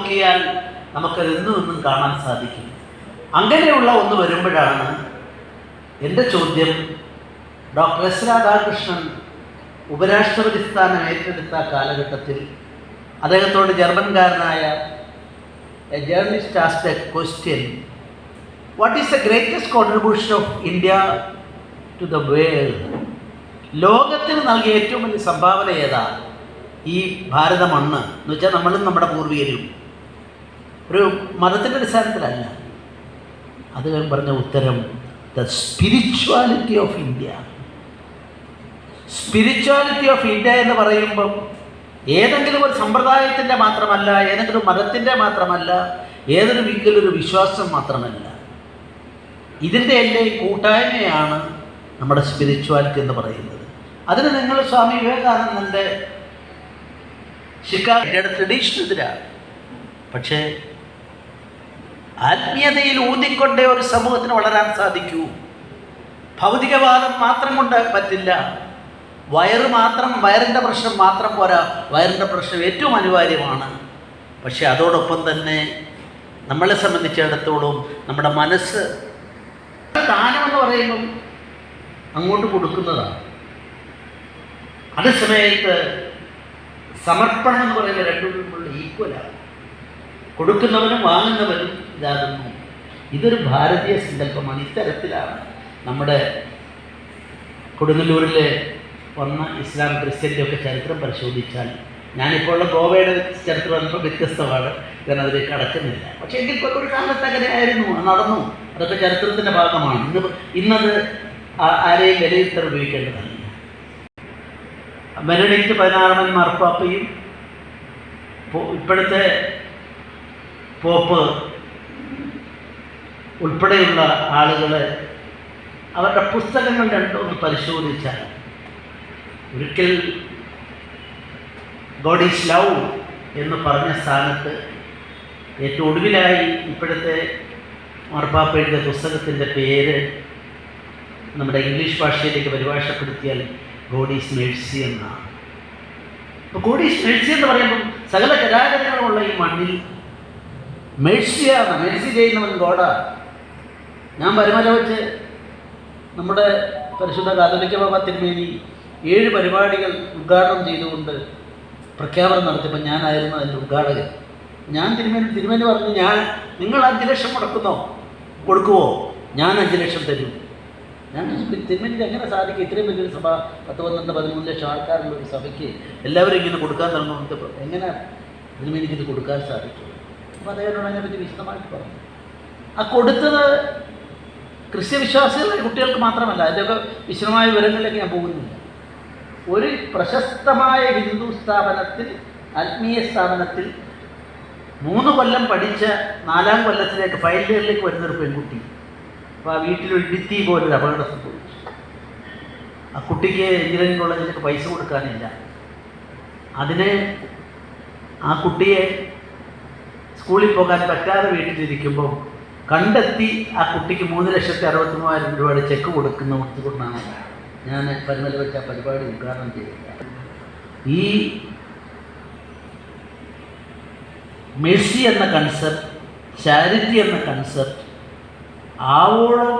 നോക്കിയാൽ നമുക്കത് എന്നും കാണാൻ സാധിക്കും. അങ്ങനെയുള്ള ഒന്ന് വരുമ്പോഴാണ് എന്റെ ചോദ്യം ഡോക്ടർ എസ് രാധാകൃഷ്ണൻ ഉപരാഷ്ട്രപതി സ്ഥാനം ഏറ്റെടുത്ത കാലഘട്ടത്തിൽ അദ്ദേഹത്തോട് ജർമ്മൻകാരനായ a journalist asked a question what is the greatest contribution of India to the world ലോകത്തിന് നൽകിയ ഏറ്റവും വലിയ സംഭാവന ഏതാ? ഈ ഭാരത മണ്ണ് എന്ന് വെച്ചാൽ നമ്മളും നമ്മുടെ പൂർവികരും. ഒരു മതത്തിന്റെ അടിസ്ഥാനത്തിലല്ല. അത് പറഞ്ഞ ഉത്തരം the spirituality of India spirituality of India എന്ന് പറയുമ്പം ഏതെങ്കിലും ഒരു സമ്പ്രദായത്തിന്റെ മാത്രമല്ല ഏതെങ്കിലും മതത്തിന്റെ മാത്രമല്ല ഏതൊരു ഒരു വിശ്വാസം മാത്രമല്ല. ഇതിന്റെ എല്ലാം കൂട്ടായ്മയാണ് നമ്മുടെ സ്പിരിച്വാലിറ്റി എന്ന് പറയുന്നത്. അതിന് നിങ്ങൾ സ്വാമി വിവേകാനന്ദന്റെ ശിക്കാരുടെ ട്രഡീഷനെതിരാണ് പക്ഷേ ആത്മീയതയിൽ ഊന്നിക്കൊണ്ടേ ഒരു സമൂഹത്തിന് വളരാൻ സാധിക്കൂ. ഭൗതികവാദം മാത്രം കൊണ്ട് പറ്റില്ല. വയറ് മാത്രം വയറിന്റെ പ്രശ്നം മാത്രം പോരാ. വയറിന്റെ പ്രശ്നം ഏറ്റവും അനിവാര്യമാണ്. പക്ഷേ അതോടൊപ്പം തന്നെ നമ്മളെ സംബന്ധിച്ചിടത്തോളം നമ്മുടെ മനസ്സ് ദാനം എന്ന് പറയുമ്പം അങ്ങോട്ട് കൊടുക്കുന്നതാണ്. അതേ സമയത്ത് സമർപ്പണം എന്ന് പറയുന്ന രണ്ടും ഈക്വലാണ് കൊടുക്കുന്നവനും വാങ്ങുന്നവനും ഇതാകുന്നു. ഇതൊരു ഭാരതീയ സങ്കല്പമാണ്. ഇത്തരത്തിലാണ് നമ്മുടെ കൊടുങ്ങല്ലൂരിലെ വന്ന ഇസ്ലാം ക്രിസ്ത്യന്റെ ഒക്കെ ചരിത്രം പരിശോധിച്ചാൽ ഞാനിപ്പോൾ ഉള്ള ഗോവയുടെ ചരിത്രം അല്പം വ്യത്യസ്തമാണ്. ഞാൻ അതിൽ കടക്കുന്നില്ല പക്ഷേ എങ്കിൽ ഒരു കാലത്ത് അങ്ങനെ ആയിരുന്നു. അത് നടന്നു. അതൊക്കെ ചരിത്രത്തിന്റെ ഭാഗമാണ്. ഇന്ന് ഇന്നത് ആരെയും വിലയിരുത്തൽ ഉപയോഗിക്കേണ്ടതല്ല. മെരണിക്ക് പതിനാറ് മണി മാർപ്പാപ്പയും ഇപ്പോഴത്തെ പോപ്പ് ഉൾപ്പെടെയുള്ള ആളുകൾ അവരുടെ പുസ്തകങ്ങൾ രണ്ടൊന്ന് പരിശോധിച്ചാൽ ഒരിക്കൽ ഗോഡ് ഈസ് ലവ് എന്ന് പറഞ്ഞ സ്ഥാനത്ത് ഏറ്റവും ഒടുവിലായി ഇപ്പോഴത്തെ മാർപ്പാപ്പ എഴുതിയ പുസ്തകത്തിന്റെ പേര് നമ്മുടെ ഇംഗ്ലീഷ് ഭാഷയിലേക്ക് പരിഭാഷപ്പെടുത്തിയാൽ ഗോഡ് ഈസ് മേഴ്സി എന്നാണ്. അപ്പോൾ ഗോഡ് ഈസ് മേഴ്സി എന്ന് പറയുമ്പം സകല ചരാചരങ്ങളുള്ള ഈ മണ്ണിൽ മേഴ്സിയാണ് മേഴ്സി ചെയ്യുന്നവൻ ഗോഡാണ് ഞാൻ പരമല വെച്ച് നമ്മുടെ പരിശുദ്ധ കാതോലിക്ക ബാബ തിരുമേനി ഏഴ് പരിപാടികൾ ഉദ്ഘാടനം ചെയ്തുകൊണ്ട് പ്രഖ്യാപനം നടത്തിയപ്പോൾ ഞാനായിരുന്നു അതിന്റെ ഉദ്ഘാടകൻ. ഞാൻ തിരുമേനി തിരുമേനി പറഞ്ഞു ഞാൻ നിങ്ങൾ അഞ്ച് ലക്ഷം മുടക്കുന്നോ? കൊടുക്കുമോ ഞാൻ അഞ്ച് ലക്ഷം തരും. ഞാൻ തിരുമേനിക്ക് എങ്ങനെ സാധിക്കും? ഇത്രയും വലിയൊരു സഭ പത്ത് പന്ത്രണ്ട് പതിമൂന്ന് ലക്ഷം ആൾക്കാരുള്ള ഒരു സഭയ്ക്ക് എല്ലാവരും ഇങ്ങനെ കൊടുക്കാൻ തുടങ്ങുന്നത് എങ്ങനെ തിരുമേനിക്ക് ഇത് കൊടുക്കാൻ സാധിക്കും? അപ്പോൾ അതിനെപ്പറ്റി വിശദമായിട്ട് പറഞ്ഞു ആ കൊടുത്തത് ക്രിസ്ത്യവിശ്വാസികളെ കുട്ടികൾക്ക് മാത്രമല്ല അതിന്റെയൊക്കെ വിശദമായ വിവരങ്ങളിലേക്ക് ഞാൻ പോകുന്നില്ല. ഒരു പ്രശസ്തമായ ഹിന്ദു സ്ഥാപനത്തിൽ ആത്മീയ സ്ഥാപനത്തിൽ മൂന്ന് കൊല്ലം പഠിച്ച നാലാം കൊല്ലത്തിലേക്ക് ഫൈനൽ ഇയറിലേക്ക് വരുന്നൊരു പെൺകുട്ടി. അപ്പോൾ ആ വീട്ടിലൊരു ഇടുത്തി പോലൊരു അപകടം സംഭവിച്ചു. ആ കുട്ടിക്ക് എഞ്ചിനീയറിംഗ് കോളേജിലേക്ക് പൈസ കൊടുക്കാനില്ല. അതിനെ ആ കുട്ടിയെ സ്കൂളിൽ പോകാൻ പറ്റാതെ വീട്ടിലിരിക്കുമ്പോൾ കണ്ടെത്തി ആ കുട്ടിക്ക് മൂന്ന് ലക്ഷത്തി അറുപത്തി മൂവായിരം രൂപയുടെ ചെക്ക് കൊടുക്കുന്ന കൊടുത്തുകൊണ്ടാണ് ഞാൻ പരുമല വെച്ച ആ പരിപാടി ഉദ്ഘാടനം ചെയ്തത്. ഈ മെഴ്സി എന്ന കൺസെപ്റ്റ് ചാരിറ്റി എന്ന കൺസെപ്റ്റ് ആവോളം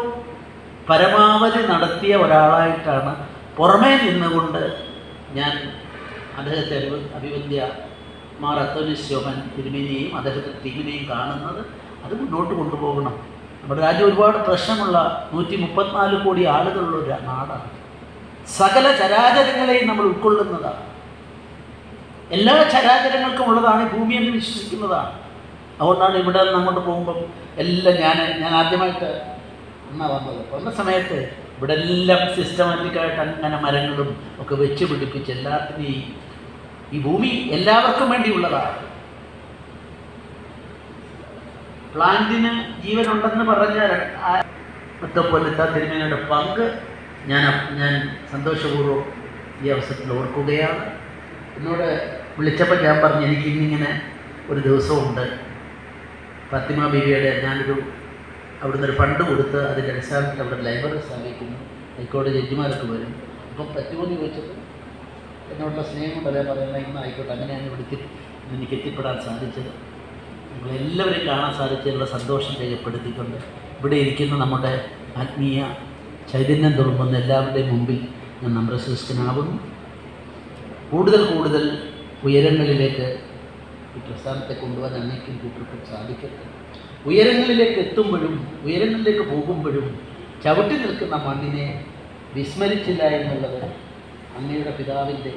പരമാവധി നടത്തിയ ഒരാളായിട്ടാണ് പുറമേ നിന്നുകൊണ്ട് ഞാൻ അദ്ദേഹത്തെ അഭിവ- അഭിവന്ദ്യ മാർ അത്തോനിസ്യോമൻ തിരുമേനിയെയും അദ്ദേഹത്തെ ടീമിനെയും കാണുന്നത് അത് മുന്നോട്ട് കൊണ്ടുപോകണം. നമ്മുടെ രാജ്യം ഒരുപാട് പ്രശ്നമുള്ള നൂറ്റി മുപ്പത്തിനാല് കോടി ആളുകളുള്ള ഒരു നാടാണ്. സകല ചരാചരങ്ങളെയും നമ്മൾ ഉൾക്കൊള്ളുന്നതാണ്. എല്ലാ ചരാചരങ്ങൾക്കും ഉള്ളതാണ് ഭൂമി എന്ന് വിശ്വസിക്കുന്നതാണ്. അതുകൊണ്ടാണ് ഇവിടെ നിന്ന് അങ്ങോട്ട് പോകുമ്പം എല്ലാം ഞാൻ ഞാൻ ആദ്യമായിട്ട് എന്നാ വന്നത്. വന്ന സമയത്ത് ഇവിടെ എല്ലാം സിസ്റ്റമാറ്റിക്കായിട്ട് അങ്ങനെ മരങ്ങളും ഒക്കെ വെച്ച് പിടിപ്പിച്ച് എല്ലാത്തിനെയും ഈ ഭൂമി എല്ലാവർക്കും വേണ്ടിയുള്ളതാണ്. പ്ലാന്റിന് ജീവനുണ്ടെന്ന് പറഞ്ഞ മൊത്തപ്പോലത്തെ തിരുമേനയുടെ പങ്ക് ഞാൻ ഞാൻ സന്തോഷപൂർവം ഈ അവസരത്തിൽ ഓർക്കുകയാണ്. എന്നോട് വിളിച്ചപ്പോൾ ഞാൻ പറഞ്ഞു എനിക്ക് ഇന്നിങ്ങനെ ഒരു ദിവസമുണ്ട്. ഫത്തിമ ബീവിയുടെ ഞാനൊരു അവിടുന്ന് ഒരു ഫണ്ട് കൊടുത്ത് അതിന്റെ അടിസ്ഥാനത്തിൽ അവിടെ ലൈബ്രറി സ്ഥാപിക്കുന്നു. ഹൈക്കോടതി ജഡ്ജിമാരൊക്കെ വരും. അപ്പം പറ്റുമോ എന്ന് ചോദിച്ചപ്പോൾ എന്നോടുള്ള സ്നേഹം കൊണ്ടല്ലേ പറയുന്നത് ഇന്ന് ആയിക്കോട്ടെ അങ്ങനെയാണ് ഇവിടേക്ക് എനിക്ക് എത്തിപ്പെടാൻ സാധിച്ചത്. നിങ്ങളെല്ലാവരെയും കാണാൻ സാധിച്ചതിലുള്ള സന്തോഷം രേഖപ്പെടുത്തിക്കൊണ്ട് ഇവിടെ ഇരിക്കുന്ന നമ്മുടെ ആത്മീയ ചൈതന്യം തുറമ്പുന്ന എല്ലാവരുടെയും മുമ്പിൽ ഞാൻ നമ്രശിഷ്ടനാകുന്നു കൂടുതൽ കൂടുതൽ ഉയരങ്ങളിലേക്ക് ഈ പ്രസ്ഥാനത്തെ കൊണ്ടുപോകാൻ അന്നേക്കും കൂട്ടർക്കും സാധിക്കട്ടെ. ഉയരങ്ങളിലേക്ക് എത്തുമ്പോഴും ഉയരങ്ങളിലേക്ക് പോകുമ്പോഴും ചവിട്ടി നിൽക്കുന്ന മണ്ണിനെ വിസ്മരിച്ചില്ല എന്നുള്ളത് അങ്ങയുടെ പിതാവിന്റെ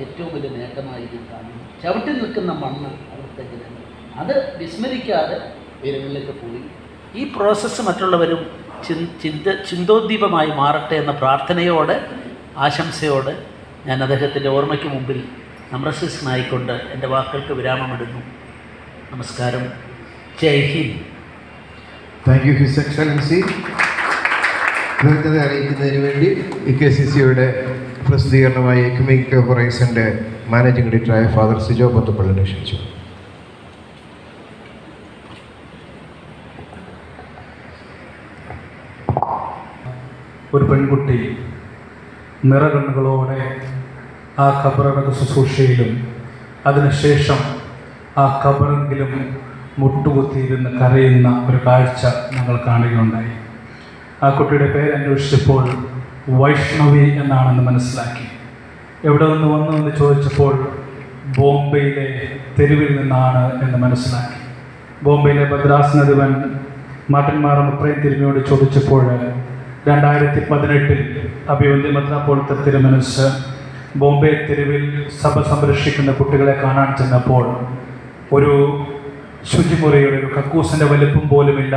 ഏറ്റവും വലിയ നേട്ടമായി ഞാൻ കാണുന്നു ചവിട്ടി നിൽക്കുന്ന മണ്ണ് അവിടുത്തെ ജനങ്ങൾ. അത് വിസ്മരിക്കാതെ വീരങ്ങളിലേക്ക് പോയി. ഈ പ്രോസസ്സ് മറ്റുള്ളവരും ചിന്ത ചിന്തോദ്ദീപമായി മാറട്ടെ എന്ന പ്രാർത്ഥനയോടെ ആശംസയോടെ ഞാൻ അദ്ദേഹത്തിന്റെ ഓർമ്മയ്ക്ക് മുമ്പിൽ നമ്രശിസ്നായിക്കൊണ്ട് എന്റെ വാക്കുകൾക്ക് വിരാമമിടുന്നു. നമസ്കാരം. Jai Hind. Thank you his excellency കൃതജ്ഞത അറിയിക്കുന്നതിന് വേണ്ടി ഇ കെ സി സിയുടെ പ്രസിദ്ധീകരണമായ എക്കമിക് ഹൊറൈസന്റെ മാനേജിംഗ് എഡിറ്ററായ ഫാദർ സിജോ പത്തുപള്ളിനെ ക്ഷണിച്ചു ഒരു പെൺകുട്ടി നിറകണ്ണുകളോടെ ആ ഖബറടക്ക ശുശ്രൂഷയിലും അതിനുശേഷം ആ ഖബറെങ്കിലും മുട്ടുകുത്തിയിരുന്ന് കരയുന്ന ഒരു കാഴ്ച ഞങ്ങൾ കാണുകയുണ്ടായി. ആ കുട്ടിയുടെ പേര് അന്വേഷിച്ചപ്പോൾ വൈഷ്ണവി എന്നാണെന്ന് മനസ്സിലാക്കി. എവിടെ നിന്ന് വന്നു എന്ന് ചോദിച്ചപ്പോൾ ബോംബെയിലെ തെരുവിൽ നിന്നാണ് എന്ന് മനസ്സിലാക്കി. ബോംബെയിലെ ഭദ്രാസ് നദിവൻ മാട്ടന്മാർ മുപ്രയും തിരുമിയോട് ചോദിച്ചപ്പോൾ രണ്ടായിരത്തി പതിനെട്ടിൽ അഭിവന്തി മെത്രാപ്പോളത്തെ തിരുമനസ് ബോംബെ തെരുവിൽ സഭ സംരക്ഷിക്കുന്ന കുട്ടികളെ കാണാൻ ചെന്നപ്പോൾ ഒരു ശുചിമുറിയുടെ ഒരു കക്കൂസിന്റെ വലിപ്പം പോലുമില്ല